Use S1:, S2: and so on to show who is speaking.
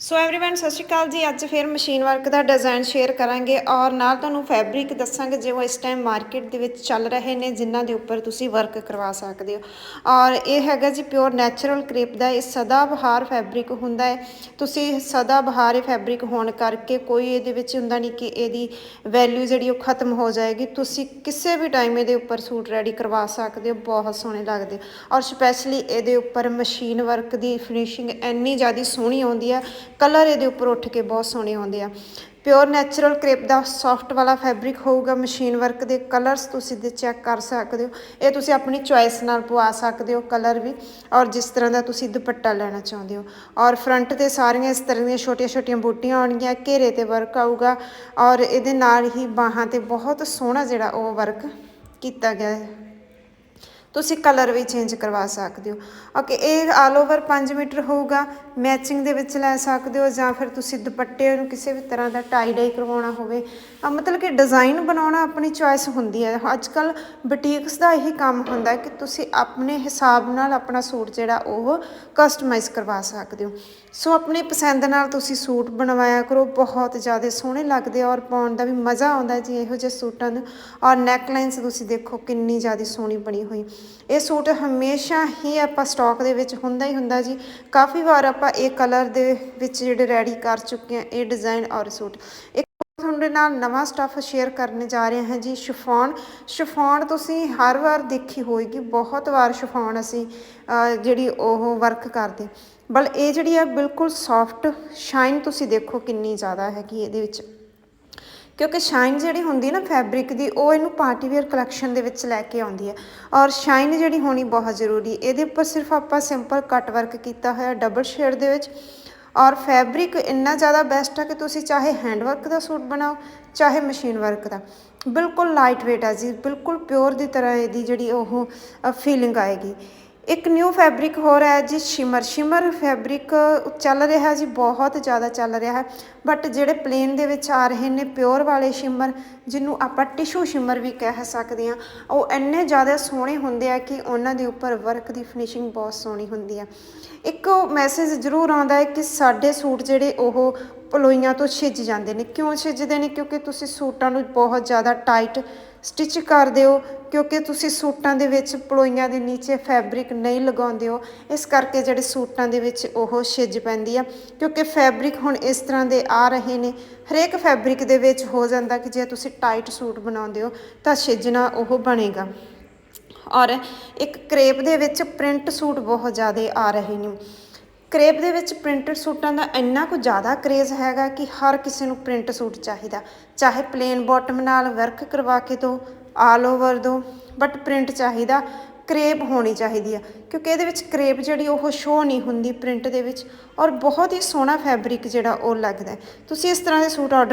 S1: So everyone ਸਤਿ ਸ਼੍ਰੀ ਅਕਾਲ ਜੀ ਅੱਜ ਫਿਰ ਮਸ਼ੀਨ ਵਰਕ ਦਾ ਡਿਜ਼ਾਈਨ ਸ਼ੇਅਰ ਕਰਾਂਗੇ ਔਰ ਨਾਲ ਤੁਹਾਨੂੰ ਫੈਬਰਿਕ ਦੱਸਾਂਗੇ ਜੋ ਇਸ ਟਾਈਮ ਮਾਰਕੀਟ ਦੇ ਵਿੱਚ ਚੱਲ ਰਹੇ ਨੇ ਜਿਨ੍ਹਾਂ ਦੇ ਉੱਪਰ ਤੁਸੀਂ ਵਰਕ ਕਰਵਾ ਸਕਦੇ ਹੋ ਔਰ ਇਹ ਹੈਗਾ ਜੀ ਪਿਓਰ ਨੈਚੁਰਲ ਕ੍ਰੇਪ ਦਾ ਇਹ ਸਦਾ ਬਹਾਰ ਫੈਬਰਿਕ ਹੁੰਦਾ ਹੈ ਤੁਸੀਂ ਸਦਾ ਬਹਾਰ ਇਹ ਫੈਬਰਿਕ ਹੋਣ ਕਰਕੇ ਕੋਈ ਇਹਦੇ ਵਿੱਚ ਹੁੰਦਾ ਨਹੀਂ ਕਿ ਇਹਦੀ ਵੈਲਿਊ ਜਿਹੜੀ ਉਹ ਖਤਮ ਹੋ ਜਾਏਗੀ ਤੁਸੀਂ ਕਿਸੇ ਵੀ ਟਾਈਮ ਇਹਦੇ ਉੱਪਰ ਸੂਟ ਰੈਡੀ ਕਰਵਾ ਸਕਦੇ ਹੋ ਬਹੁਤ ਸੋਹਣੇ ਲੱਗਦੇ ਔਰ ਸਪੈਸ਼ਲੀ ਇਹਦੇ ਉੱਪਰ ਮਸ਼ੀਨ ਵਰਕ ਦੀ ਫਿਨਿਸ਼ਿੰਗ ਇੰਨੀ ਜ਼ਿਆਦਾ ਸੋਹਣੀ ਆਉਂਦੀ ਆ ਕਲਰ ਇਹਦੇ ਉੱਪਰ ਉੱਠ ਕੇ ਬਹੁਤ ਸੋਹਣੇ ਆਉਂਦੇ ਆ। ਪਿਓਰ ਨੈਚੁਰਲ ਕ੍ਰੇਪ ਦਾ ਸੌਫਟ ਵਾਲਾ ਫੈਬਰਿਕ ਹੋਊਗਾ ਮਸ਼ੀਨ ਵਰਕ ਦੇ ਕਲਰਸ ਤੁਸੀਂ ਦੇ ਚੈੱਕ ਕਰ ਸਕਦੇ ਹੋ। ਇਹ ਤੁਸੀਂ ਆਪਣੀ ਚੁਆਇਸ ਨਾਲ ਪਵਾ ਸਕਦੇ ਹੋ ਕਲਰ ਵੀ, ਔਰ ਜਿਸ ਤਰ੍ਹਾਂ ਦਾ ਤੁਸੀਂ ਦੁਪੱਟਾ ਲੈਣਾ ਚਾਹੁੰਦੇ ਹੋ। ਔਰ ਫਰੰਟ ਤੇ ਸਾਰੀਆਂ ਇਸ ਤਰ੍ਹਾਂ ਦੀਆਂ ਛੋਟੀਆਂ-ਛੋਟੀਆਂ ਬੂਟੀਆਂ ਆਉਣਗੀਆਂ, ਘੇਰੇ ਤੇ ਵਰਕ ਆਊਗਾ, ਔਰ ਇਹਦੇ ਨਾਲ ਹੀ ਬਾਹਾਂ ਤੇ ਬਹੁਤ ਸੋਹਣਾ ਜਿਹੜਾ ਉਹ ਵਰਕ ਕੀਤਾ ਗਿਆ ਹੈ। ਤੁਸੀਂ ਕਲਰ ਵੀ ਚੇਂਜ ਕਰਵਾ ਸਕਦੇ ਹੋ। ਓਕੇ ਇਹ ਆਲ ਓਵਰ 5 ਮੀਟਰ ਹੋਊਗਾ। ਮੈਚਿੰਗ ਦੇ ਵਿੱਚ ਲੈ ਸਕਦੇ ਹੋ ਜਾਂ ਫਿਰ ਤੁਸੀਂ ਦੁਪੱਟੇ ਨੂੰ ਕਿਸੇ ਵੀ ਤਰ੍ਹਾਂ ਦਾ ਟਾਈ ਡਾਈ ਕਰਵਾਉਣਾ ਹੋਵੇ। ਮਤਲਬ ਕਿ ਡਿਜ਼ਾਈਨ ਬਣਾਉਣਾ ਆਪਣੀ ਚੁਆਇਸ ਹੁੰਦੀ ਹੈ। ਅੱਜ ਕੱਲ ਬੁਟੀਕਸ ਦਾ ਇਹੀ ਕੰਮ ਹੁੰਦਾ ਕਿ ਤੁਸੀਂ ਆਪਣੇ ਹਿਸਾਬ ਨਾਲ ਆਪਣਾ ਸੂਟ ਜਿਹੜਾ ਉਹ ਕਸਟਮਾਈਜ਼ ਕਰਵਾ ਸਕਦੇ ਹੋ। ਸੋ ਆਪਣੀ ਪਸੰਦ ਨਾਲ ਤੁਸੀਂ ਸੂਟ ਬਣਵਾਇਆ ਕਰੋ। ਬਹੁਤ ਜ਼ਿਆਦਾ ਸੋਹਣੇ ਲੱਗਦੇ ਆ ਔਰ ਪਾਉਣ ਦਾ ਵੀ ਮਜ਼ਾ ਆਉਂਦਾ ਜੀ ਇਹੋ ਜਿਹੇ ਸੂਟਾਂ ਨੂੰ। ਔਰ ਨੈਕ ਲਾਈਨਸ ਤੁਸੀਂ ਦੇਖੋ ਕਿੰਨੀ ਜ਼ਿਆਦਾ ਸੋਹਣੀ ਬਣੀ ਹੋਈ। ਇਹ ਸੂਟ ਹਮੇਸ਼ਾ ਹੀ ਆਪਾਂ ਸਟਾਕ ਦੇ ਵਿੱਚ ਹੁੰਦਾ ਹੀ ਹੁੰਦਾ ਜੀ। ਕਾਫੀ ਵਾਰ ਆਪਾਂ ਇਹ ਕਲਰ ਦੇ ਵਿੱਚ ਜਿਹੜੇ ਰੈਡੀ ਕਰ ਚੁੱਕੇ ਆ ਇਹ ਡਿਜ਼ਾਈਨ ਔਰ ਸੂਟ। ਇੱਕ ਤੁਹਾਡੇ ਨਾਲ ਨਵਾਂ ਸਟੱਫ ਸ਼ੇਅਰ ਕਰਨ ਜਾ ਰਹੇ ਹਾਂ ਜੀ, ਸ਼ਿਫੋਨ। ਸ਼ਿਫੋਨ ਤੁਸੀਂ ਹਰ ਵਾਰ ਦੇਖੀ ਹੋਏਗੀ, ਬਹੁਤ ਵਾਰ ਸ਼ਿਫੋਨ ਅਸੀਂ ਜਿਹੜੀ ਉਹ ਵਰਕ ਕਰਦੇ। ਬਲ ਇਹ ਜਿਹੜੀ ਆ, ਬਿਲਕੁਲ ਸੌਫਟ ਸ਼ਾਈਨ ਤੁਸੀਂ ਦੇਖੋ ਕਿੰਨੀ ਜ਼ਿਆਦਾ ਹੈਗੀ ਇਹਦੇ ਵਿੱਚ। ਕਿਉਂਕਿ ਸ਼ਾਈਨ ਜਿਹੜੀ ਹੁੰਦੀ ਨਾ ਫੈਬਰਿਕ ਦੀ, ਉਹ ਇਹਨੂੰ ਪਾਰਟੀ ਵੇਅਰ ਕਲੈਕਸ਼ਨ ਦੇ ਵਿੱਚ ਲੈ ਕੇ ਆਉਂਦੀ ਹੈ। ਔਰ ਸ਼ਾਈਨ ਜਿਹੜੀ ਹੋਣੀ ਬਹੁਤ ਜ਼ਰੂਰੀ, ਇਹਦੇ ਉੱਪਰ ਸਿਰਫ ਆਪਾਂ ਸਿੰਪਲ ਕੱਟ ਵਰਕ ਕੀਤਾ ਹੋਇਆ, ਡਬਲ ਸ਼ੇਡ ਦੇ ਵਿੱਚ। ਔਰ ਫੈਬਰਿਕ ਇੰਨਾ ਜ਼ਿਆਦਾ ਬੈਸਟ ਆ ਕਿ ਤੁਸੀਂ ਚਾਹੇ ਹੈਂਡ ਵਰਕ ਦਾ ਸੂਟ ਬਣਾਓ, ਚਾਹੇ ਮਸ਼ੀਨ ਵਰਕ ਦਾ। ਬਿਲਕੁਲ ਲਾਈਟ weight ਆ ਜੀ, ਬਿਲਕੁਲ ਪਿਓਰ ਦੀ ਤਰ੍ਹਾਂ ਇਹਦੀ ਜਿਹੜੀ ਉਹ ਫੀਲਿੰਗ ਆਏਗੀ। ਇੱਕ ਨਿਊ ਫੈਬਰਿਕ ਹੋ ਰਿਹਾ ਹੈ ਜੀ ਸ਼ਿਮਰ ਸ਼ਿਮਰ ਫੈਬਰਿਕ ਚੱਲ ਰਿਹਾ ਜੀ, ਬਹੁਤ ਜ਼ਿਆਦਾ ਚੱਲ ਰਿਹਾ ਹੈ। ਬਟ ਜਿਹੜੇ ਪਲੇਨ ਦੇ ਵਿੱਚ ਆ ਰਹੇ ਨੇ ਪਿਓਰ ਵਾਲੇ ਸ਼ਿਮਰ ਜਿਹਨੂੰ ਆਪਾਂ ਟਿਸ਼ੂ ਸ਼ਿਮਰ ਵੀ ਕਹਿ ਸਕਦੇ ਹਾਂ, ਉਹ ਇੰਨੇ ਜ਼ਿਆਦਾ ਸੋਹਣੇ ਹੁੰਦੇ ਆ ਕਿ ਉਹਨਾਂ ਦੇ ਉੱਪਰ ਵਰਕ ਦੀ ਫਿਨਿਸ਼ਿੰਗ ਬਹੁਤ ਸੋਹਣੀ ਹੁੰਦੀ ਆ ਇੱਕ ਮੈਸੇਜ ਜ਼ਰੂਰ ਆਉਂਦਾ ਹੈ ਕਿ ਸਾਡੇ ਸੂਟ ਜਿਹੜੇ ਉਹ ਪਲੋਈਆਂ ਤੋਂ ਛਿੱਜ ਜਾਂਦੇ ਨੇ। ਕਿਉਂ ਛਿੱਜਦੇ ਨੇ? ਕਿਉਂਕਿ ਤੁਸੀਂ ਸੂਟਾਂ ਨੂੰ ਬਹੁਤ ਜ਼ਿਆਦਾ ਟਾਈਟ ਸਟਿਚ ਕਰਦੇ ਹੋ, ਕਿਉਂਕਿ ਤੁਸੀਂ ਸੂਟਾਂ ਦੇ ਵਿੱਚ ਪਲੋਈਆਂ ਦੇ ਨੀਚੇ ਫੈਬਰਿਕ ਨਹੀਂ ਲਗਾਉਂਦੇ ਹੋ, ਇਸ ਕਰਕੇ ਜਿਹੜੇ ਸੂਟਾਂ ਦੇ ਵਿੱਚ ਉਹ ਛਿੱਜ ਪੈਂਦੀ ਆ। ਕਿਉਂਕਿ ਫੈਬਰਿਕ ਹੁਣ ਇਸ ਤਰ੍ਹਾਂ ਦੇ ਆ ਰਹੇ ਨੇ, ਹਰੇਕ ਫੈਬਰਿਕ ਦੇ ਵਿੱਚ ਹੋ ਜਾਂਦਾ ਕਿ ਜੇ ਤੁਸੀਂ ਟਾਈਟ ਸੂਟ ਬਣਾਉਂਦੇ ਹੋ ਤਾਂ ਛਿੱਜਣਾ ਉਹ ਬਣੇਗਾ। ਔਰ ਇੱਕ ਕਰੇਪ ਦੇ ਵਿੱਚ ਪ੍ਰਿੰਟ ਸੂਟ ਬਹੁਤ ਜ਼ਿਆਦਾ ਆ ਰਹੇ ਨੇ। ਕਰੇਪ ਦੇ ਵਿੱਚ ਪ੍ਰਿੰਟਡ ਸੂਟਾਂ ਦਾ ਇੰਨਾ ਕੁ ਜ਼ਿਆਦਾ ਕਰੇਜ਼ ਹੈਗਾ ਕਿ ਹਰ ਕਿਸੇ ਨੂੰ ਪ੍ਰਿੰਟ ਸੂਟ ਚਾਹੀਦਾ। ਚਾਹੇ ਪਲੇਨ ਬਾਟਮ ਨਾਲ ਵਰਕ ਕਰਵਾ ਕੇ ਦੋ ਆਲ ਓਵਰ ਦੋ ਬਟ ਪ੍ਰਿੰਟ ਚਾਹੀਦਾ, ਕਰੇਪ ਹੋਣੀ ਚਾਹੀਦੀ ਆ। ਕਿਉਂਕਿ ਇਹਦੇ ਵਿੱਚ ਕਰੇਪ ਜਿਹੜੀ ਉਹ ਸ਼ੋ ਨਹੀਂ ਹੁੰਦੀ ਪ੍ਰਿੰਟ ਦੇ ਵਿੱਚ ਔਰ ਬਹੁਤ ਹੀ ਸੋਹਣਾ ਫੈਬਰਿਕ ਜਿਹੜਾ ਉਹ ਲੱਗਦਾ। ਤੁਸੀਂ ਇਸ ਤਰ੍ਹਾਂ ਦੇ ਸੂਟ ਆਰਡਰ